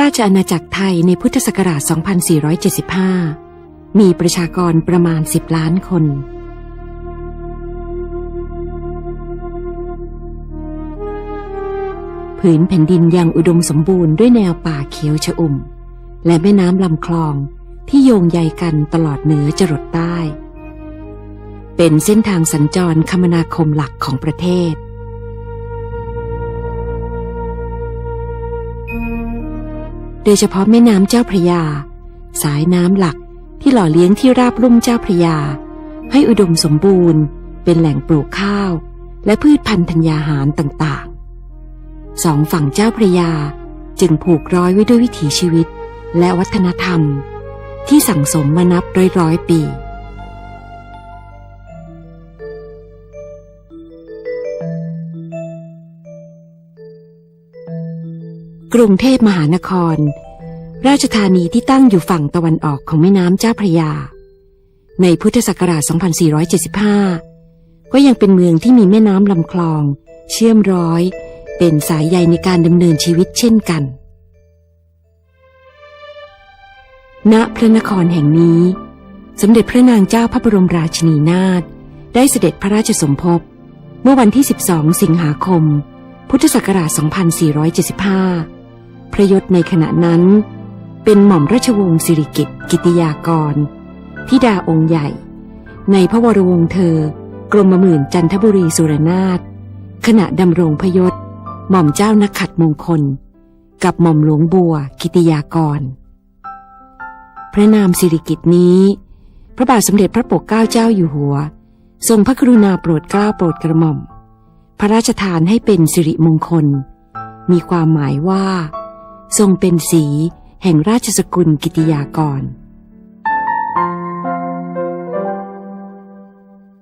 ราชอาณาจักรไทยในพุทธศักราช 2475 มีประชากรประมาณ 10 ล้านคน ผืนแผ่นดินยังอุดมสมบูรณ์ด้วยแนวป่าเขียวชอุ่ม และแม่น้ำลำคลองที่โยงใยกันตลอดเหนือจรดใต้ เป็นเส้นทางสัญจรคมนาคมหลักของประเทศ โดยเฉพาะแม่น้ำเจ้าพระยา สายน้ำหลักที่หล่อเลี้ยงที่ราบลุ่มเจ้าพระยา ให้อุดมสมบูรณ์ เป็นแหล่งปลูกข้าว และพืชพันธุ์ธัญญาหารต่างๆ สองฝั่งเจ้าพระยาจึงผูกร้อยไว้ด้วยวิถีชีวิต และวัฒนธรรม ที่สั่งสมมานับร้อยร้อยปี กรุงเทพมหานคร ราชธานีที่ตั้งอยู่ฝั่งตะวันออกของแม่น้ำเจ้าพระยา ในพุทธศักราช 2475 ก็ยังเป็นเมืองที่มีแม่น้ำลำคลอง เชื่อมร้อย เป็นสายใยในการดำเนินชีวิตเช่นกัน ณพระนครแห่งนี้ สมเด็จพระนางเจ้าพระบรมราชินีนาถได้เสด็จพระราชสมภพเมื่อวันที่ 12 สิงหาคม พุทธศักราช 2475 พระยศในขณะนั้น เป็นหม่อมราชวงศ์สิริกิติ์กิติยากรธิดาองค์ใหญ่ ในพระวรวงศ์เธอกรมหมื่นจันทบุรีสุรนาถขณะดำรงพยศ หม่อมเจ้านักขัดมงคล กับหม่อมหลวงบัวกิติยากร พระนามสิริกิตนี้ พระบาทสมเด็จพระปกเกล้าเจ้าอยู่หัว ทรงพระกรุณาโปรดเกล้าโปรดกระหม่อม พระราชทานให้เป็นสิริมงคล มีความหมายว่า ทรงเป็นสีแห่งราชสกุลกิติยากร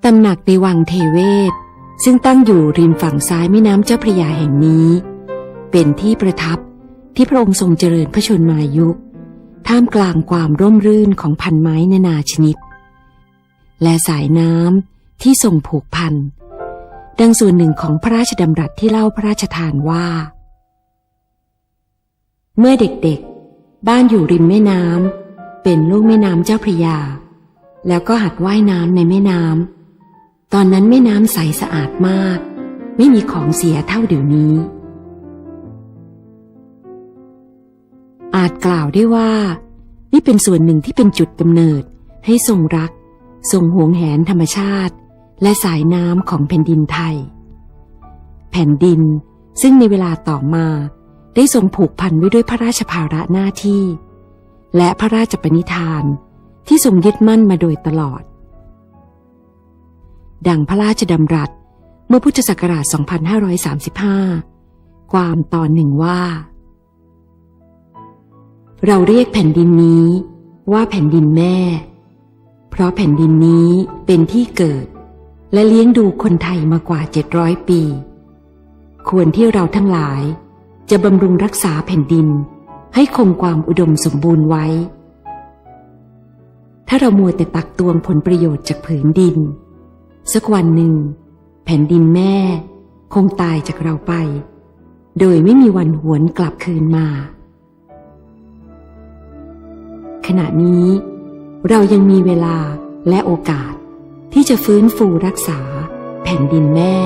ตำหนักในวังเทเวศ ซึ่งตั้งอยู่ริมฝั่งซ้ายแม่น้ำเจ้าพระยาแห่งนี้ เป็นที่ประทับที่พระองค์ทรงเจริญพระชนมายุ ท่ามกลางความร่มรื่นของพันไม้นานาชนิด และสายน้ำที่ทรงผูกพัน ดังส่วนหนึ่งของพระราชดำรัสที่เล่าพระราชทานว่า เมื่อเด็กๆ บ้านอยู่ริมแม่น้ำเป็นลูกแม่น้ำเจ้าพระยา แล้วก็หัดว่ายน้ำในแม่น้ำตอนนั้นแม่น้ำใสสะอาดมาก ไม่มีของเสียเท่าเดี๋ยวนี้ อาจกล่าวได้ว่า นี่เป็นส่วนหนึ่งที่เป็นจุดกำเนิดให้ทรงรัก ทรงหวงแหนธรรมชาติ และสายน้ำของแผ่นดินไทย แผ่นดินซึ่งในเวลาต่อมา ได้ทรงผูกพันไว้ด้วยพระราชภาระหน้าที่ และพระราชปณิธานที่ทรงยึดมั่นมาโดยตลอด ดังพระราชดำรัสเมื่อพุทธศักราช 2535 ความตอนหนึ่งว่า เราเรียกแผ่นดินนี้ว่าแผ่นดินแม่ เพราะแผ่นดินนี้เป็นที่เกิด และเลี้ยงดูคนไทยมากว่า 700 ปี ควรที่เราทั้งหลาย จะบำรุงรักษาแผ่นดิน ให้คงความอุดมสมบูรณ์ไว้ ถ้าเรามัวแต่ตักตวงผลประโยชน์จากผืนดิน สักวันหนึ่ง แผ่นดินแม่ คงตายจากเราไป โดยไม่มีวันหวนกลับคืนมา ขณะนี้ เรายังมีเวลาและโอกาสที่จะฟื้นฟูรักษาแผ่นดินแม่